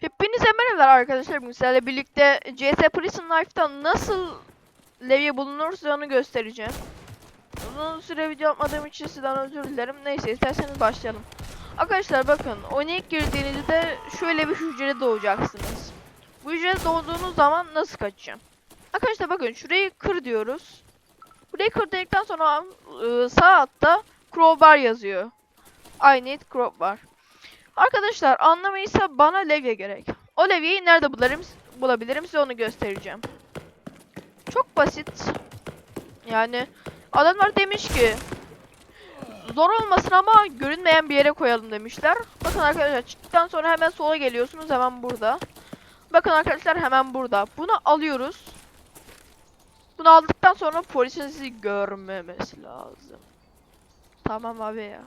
Hepinize merhabalar arkadaşlar. Bugün sizlerle birlikte CS Prison Life'da nasıl levye bulunur size onu göstereceğim. Uzun süre video yapmadığım için sizden özür dilerim. Neyse isterseniz başlayalım. Arkadaşlar bakın oyuna ilk girdiğinizde şöyle bir hücrede doğacaksınız. Bu hücrede doğduğunuz zaman nasıl kaçacağım? Arkadaşlar bakın şurayı kır diyoruz. Burayı kır dedikten sonra ıı, sağ altta crowbar yazıyor. I need crowbar. Arkadaşlar anlamayıysa bana levye gerek. O levyeyi nerede bularım, bulabilirim size onu göstereceğim. Çok basit. Yani adamlar demiş ki zor olmasın ama görünmeyen bir yere koyalım demişler. Bakın arkadaşlar çıktıktan sonra hemen sola geliyorsunuz hemen burada. Bakın arkadaşlar hemen burada. Bunu alıyoruz. Bunu aldıktan sonra polisin sizi görmemesi lazım. Tamam abi ya.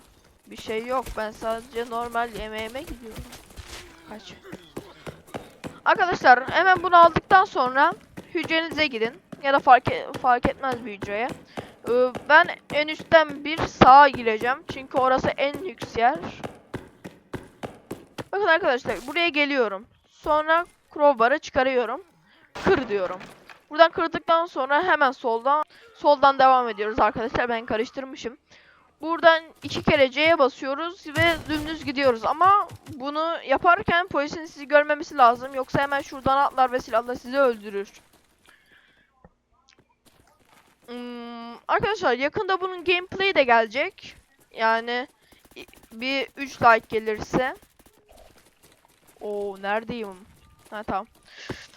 Bir şey yok. Ben sadece normal yemeğime gidiyorum. Kaç. Arkadaşlar hemen bunu aldıktan sonra hücrenize gidin. Ya da fark, e- fark etmez bir hücreye. Ee, ben en üstten bir sağa gireceğim. Çünkü orası en lüks yer. Bakın arkadaşlar buraya geliyorum. Sonra crowbar'ı çıkarıyorum. Kır diyorum. Buradan kırdıktan sonra hemen soldan soldan devam ediyoruz arkadaşlar. Ben karıştırmışım. Buradan iki kere C'ye basıyoruz ve dümdüz gidiyoruz ama bunu yaparken polisin sizi görmemesi lazım yoksa hemen şuradan atlar ve silahla sizi öldürür. Hmm, arkadaşlar yakında bunun gameplay'i de gelecek. Yani bir 3 like gelirse. Oo neredeyim? Ha tamam.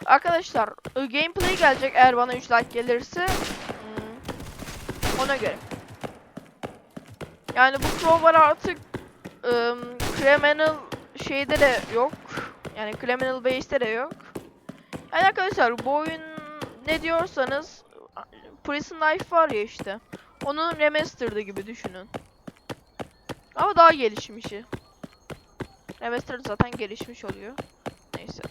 Arkadaşlar gameplay gelecek eğer bana 3 like gelirse. Hmm, ona göre. Yani bu crowbar artık ım, criminal şeyde de yok. Yani criminal base'te de yok. Yani arkadaşlar bu oyun ne diyorsanız Prison Life var ya işte. Onun remastered'ı gibi düşünün. Ama daha gelişmişi. Remastered zaten gelişmiş oluyor. Neyse.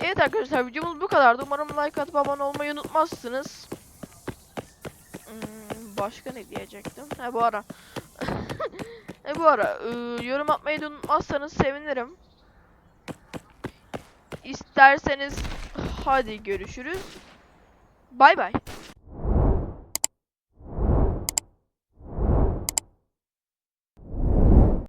Evet arkadaşlar videomuz bu kadardı. Umarım like atıp abone olmayı unutmazsınız. Başka ne diyecektim? Ha bu ara. e bu ara ıı, yorum atmayı unutmazsanız sevinirim. İsterseniz hadi görüşürüz. Bay bay.